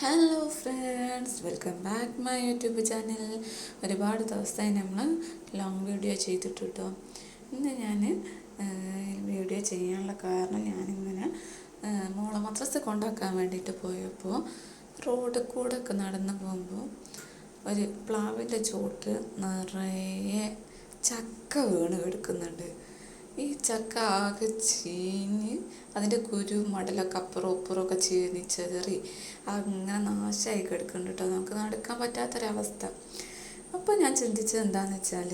Hello friends welcome back my YouTube channel ഒരുപാട് ദിവസമായി നമ്മൾ ലോങ് വീഡിയോ ചെയ്തിട്ട് കേട്ടോ ഇന്ന് ഞാൻ വീഡിയോ ചെയ്യാനുള്ള കാരണം ഞാനിങ്ങനെ മോളെ മദ്രസ കൊണ്ടാക്കാൻ വേണ്ടിയിട്ട് പോയപ്പോൾ റോഡ് കൂടെ ഒക്കെ നടന്നു പോകുമ്പോൾ ഒരു പ്ലാവിന്റെ ചോട്ട് നിറയെ ചക്ക വീണ് കിടക്കുന്നുണ്ട്. ഈ ചക്ക ആകെ ചീഞ്ഞ് അതിന്റെ കുരു മടലൊക്കെ അപ്പുറം ഇപ്പുറം ചീഞ്ഞ് ചെതറി അങ്ങനെ നാശമായി കിടക്കുന്നുണ്ട് കേട്ടോ നമുക്ക് നടക്കാൻ പറ്റാത്തൊരവസ്ഥ. അപ്പോൾ ഞാൻ ചിന്തിച്ചത് എന്താണെന്ന് വെച്ചാൽ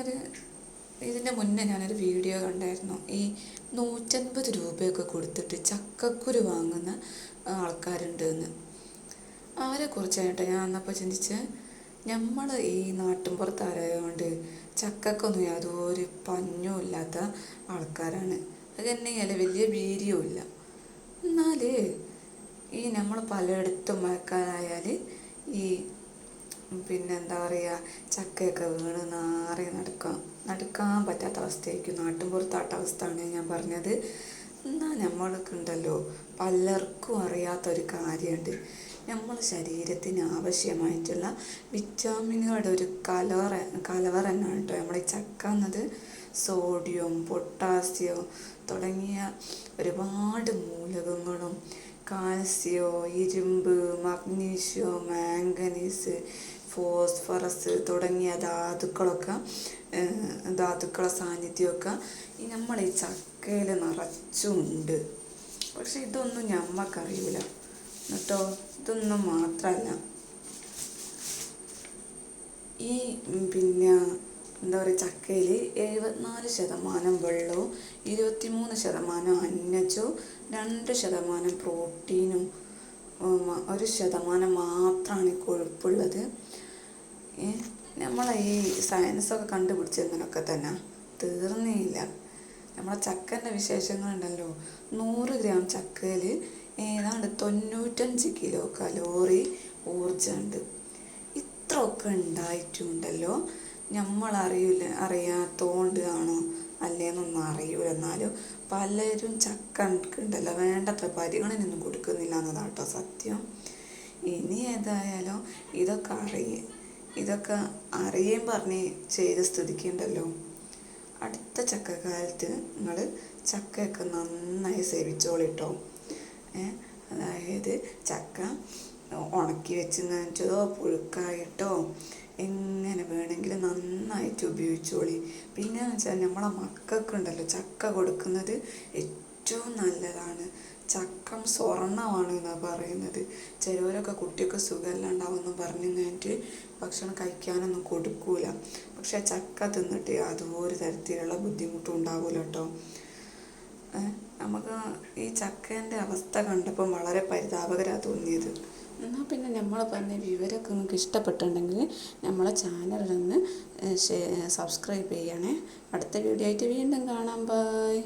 ഒരു ഇതിന്റെ മുന്നേ ഞാനൊരു വീഡിയോ കണ്ടായിരുന്നു. ഈ നൂറ്റൻപത് രൂപയൊക്കെ കൊടുത്തിട്ട് ചക്കക്കുരു വാങ്ങുന്ന ആൾക്കാരുണ്ട് എന്ന് അവരെക്കുറിച്ചായിട്ട് ഞാൻ അന്നപ്പോൾ ചിന്തിച്ച്. നമ്മൾ ഈ നാട്ടിൻപുറത്താരായതുകൊണ്ട് ചക്കക്കൊന്നും യാതൊരു പഞ്ഞും ഇല്ലാത്ത ആൾക്കാരാണ്. അത് തന്നെയല്ല വലിയ വീര്യവും ഇല്ല. എന്നാൽ ഈ നമ്മൾ പലയിടത്തും മഴക്കാലായാൽ ഈ പിന്നെന്താ പറയുക ചക്കയൊക്കെ വീണ് നാറി നടക്കാം. നടക്കാൻ പറ്റാത്ത അവസ്ഥയായിരിക്കും. നാട്ടിൻപുറത്താട്ട അവസ്ഥയാണ് ഞാൻ പറഞ്ഞത്. എന്നാൽ നമ്മൾക്കുണ്ടല്ലോ പലർക്കും അറിയാത്തൊരു കാര്യമുണ്ട്. നമ്മുടെ ശരീരത്തിന് ആവശ്യമായിട്ടുള്ള വിറ്റാമിനുകളുടെ ഒരു കലവറ കലവറ തന്നെയാണ് കേട്ടോ നമ്മളെ ചക്ക എന്നത്. സോഡിയം പൊട്ടാസ്യം തുടങ്ങിയ ഒരുപാട് മൂലകങ്ങളും കാൽസ്യോ ഇരുമ്പ് മഗ്നീഷ്യം മാംഗനീസ് ഫോസ്ഫറസ് തുടങ്ങിയ ധാതുക്കളൊക്കെ ധാതുക്കളെ സാന്നിധ്യമൊക്കെ ഈ നമ്മൾ ഈ ചക്കയിൽ നിറച്ചുണ്ട് പക്ഷെ ഇതൊന്നും ഞമ്മക്കറിയില്ല എന്നിട്ടോ ഇതൊന്നും മാത്രമല്ല ഈ പിന്നെ എന്താ പറയുക ചക്കയിൽ എഴുപത്തിനാല് ശതമാനം വെള്ളവും ഇരുപത്തിമൂന്ന് ശതമാനം അന്നജവും രണ്ട് ശതമാനം പ്രോട്ടീനും ഒരു ശതമാനം മാത്രമാണ് ഈ കൊഴുപ്പുള്ളത്. നമ്മളെ ഈ സയൻസൊക്കെ കണ്ടുപിടിച്ചതിനൊക്കെ തന്നെ തീർന്നേയില്ല. നമ്മളെ ചക്കന്റെ വിശേഷങ്ങളുണ്ടല്ലോ. നൂറ് ഗ്രാം ചക്കയിൽ ഏതാണ്ട് തൊണ്ണൂറ്റഞ്ച് കിലോ കലോറി ഊർജമുണ്ട് ഇത്രയൊക്കെ ഉണ്ടായിട്ടുണ്ടല്ലോ. നമ്മൾ അറിയില്ല അറിയാത്തോണ്ട് ആണോ അല്ലേന്നൊന്നും അറിയൂല. എന്നാലും പലരും ചക്ക ഉണ്ടല്ലോ വേണ്ടത്ര പരിഗണനയൊന്നും കൊടുക്കുന്നില്ല എന്നതാണ് കേട്ടോ സത്യം. ഇനി ഏതായാലും ഇതൊക്കെ അറിയ. ഇതൊക്കെ അറിയേം പറഞ്ഞ് ചെയ്ത് സ്ഥിതിക്കുണ്ടല്ലോ അടുത്ത ചക്കക്കാലത്ത് നിങ്ങൾ ചക്കയൊക്കെ നന്നായി സേവിച്ചോളിട്ടോ. അതായത് ചക്ക ഉണക്കി വെച്ച് നനച്ചതോ പുഴുക്കായിട്ടോ എങ്ങനെ വേണമെങ്കിലും നന്നായിട്ട് ഉപയോഗിച്ചോളി. പിന്നെ എന്ന് വെച്ചാൽ നമ്മളെ മക്കൾക്കുണ്ടല്ലോ ചക്ക കൊടുക്കുന്നത് ഏറ്റവും നല്ലതാണ്. ചക്കം സ്വർണമാണ് എന്നാണ് പറയുന്നത്. ചിലവരൊക്കെ കുട്ടിയൊക്കെ സുഖമില്ലാണ്ടാവുമെന്ന് പറഞ്ഞു കഴിഞ്ഞിട്ട് ഭക്ഷണം കഴിക്കാനൊന്നും കൊടുക്കൂല. പക്ഷെ ചക്ക തിന്നിട്ട് അതുപോലെ തരത്തിലുള്ള ബുദ്ധിമുട്ടും ഉണ്ടാവില്ല കേട്ടോ. നമുക്ക് ഈ ചക്കേന്റെ അവസ്ഥ കണ്ടപ്പോൾ വളരെ പരിതാപകരാണ് തോന്നിയത്. എന്നാൽ പിന്നെ നമ്മൾ പറഞ്ഞ വിവരമൊക്കെ നിങ്ങൾക്ക് ഇഷ്ടപ്പെട്ടുണ്ടെങ്കിൽ നമ്മളെ ചാനലൊന്ന് സബ്സ്ക്രൈബ് ചെയ്യണേ. അടുത്ത വീഡിയോ ആയിട്ട് വീണ്ടും കാണാം. ബൈ